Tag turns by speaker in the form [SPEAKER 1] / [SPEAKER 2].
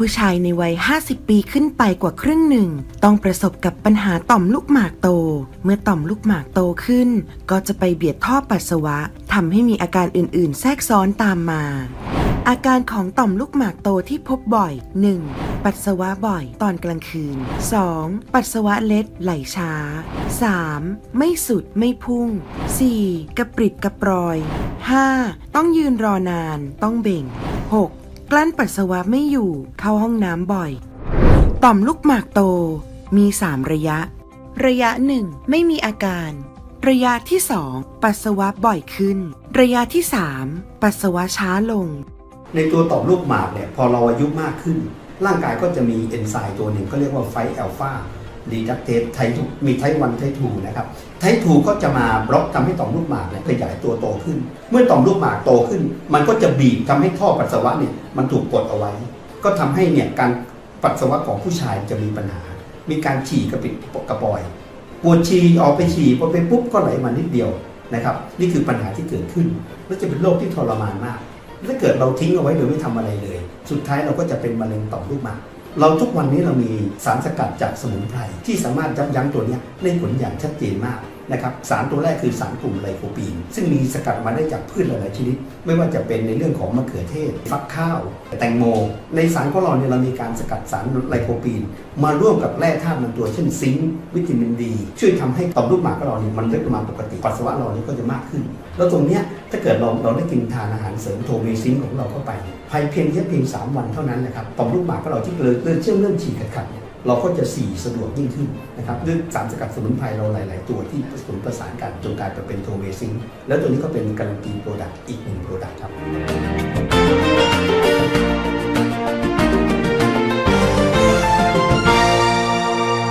[SPEAKER 1] ผู้ชายในวัย 50 ปีขึ้นไปกว่าครึ่งหนึ่ง ต้องประสบกับปัญหาต่อมลูกหมากโต เมื่อต่อมลูกหมากโตขึ้น ก็จะไปเบียดท่อปัสสาวะทำให้มีอาการอื่น ๆ แทรกซ้อนตามมา อาการของต่อมลูกหมากโตที่พบบ่อย 1. ปัสสาวะบ่อยตอนกลางคืน 2. ปัสสาวะเล็ดไหลช้า 3. ไม่สุดไม่พุ่ง 4. กระปริดกระปรอย 5. ต้องยืนรอนาน ต้องเบ่ง 6. กลั้นปัสสาวะไม่อยู่เข้าห้องน้ำบ่อย ต่อมลูกหมากโตมี3ระยะ ระยะ1ไม่มีอาการ ระยะที่2ปัสสาวะบ่อยขึ้น ระยะที่3ปัสสาวะช้าลง
[SPEAKER 2] ในตัวต่อมลูกหมากเนี่ยพอเราอายุมากขึ้น ร่างกายก็จะมีเอนไซม์ตัวหนึ่งก็เรียกว่าไฟแอลฟา ดีดักเตสไทมีไทวันไททูนะครับไททูก็จะมาบล็อกทำให้ต่อมลูกหมากเนี่ยขยายตัวโตขึ้น เมื่อต่อมลูกหมากโตขึ้น มันก็จะบีบทำให้ท่อปัสสาวะเนี่ยมันถูกกดเอาไว้ ก็ทำให้เนี่ยการปัสสาวะของผู้ชายจะมีปัญหา มีการฉี่กระปิดกระปอยปวดฉี่ออกไปฉี่พอไปปุ๊บก็ไหลมานิดเดียวนะครับนี่คือปัญหาที่เกิดขึ้นและจะเป็นโรคที่ทรมานมาก ถ้าเกิดเราทิ้งเอาไว้โดยไม่ทำอะไรเลย สุดท้ายเราก็จะเป็นมะเร็งต่อมลูกหมาก เราทุกวันนี้เรามีสารสกัดจากสมุนไพรที่สามารถยับยั้งตัวนี้ยได้ผลอย่างชัดเจนมาก นะครับสารตัวแรกคือสารกลุ่มไลโคปีน ซึ่งมีสกัดมาได้จากพืชหลายชนิด ไม่ว่าจะเป็นในเรื่องของมะเขือเทศ ฟักข้าว แตงโม ในสารของเราเนี่ยเรามีการสกัดสารไลโคปีน มาร่วมกับแร่ธาตุบางตัว เช่นซิงค์วิตามินดี ช่วยทำให้ต่อมลูกหมากของเราเนี่ยมันเล็กมาปกติปัสสาวะเราเนี่ยก็จะมากขึ้น แล้วตรงเนี้ยถ้าเกิดเราเราได้กินทานอาหารเสริมโทเมซินของเราเข้าไปภายเพียงแค่เพียงสามวันเท่านั้นนะครับต่อมลูกหมากของเราที่เกิดเรื่อมเริ่มฉีกขัดเนี่ย เราก็จะสี่สะดวกยิ่งขึ้นนะครับด้วยสารสกัดสมุนไพรเราหลาย ๆ ตัวที่ผสมประสานกันจนกลายเป็นโทเวซิงแล้วตัวนี้ก็เป็นการันตีโปรดักต์อีกหนึ่งโปรดักต์ครับ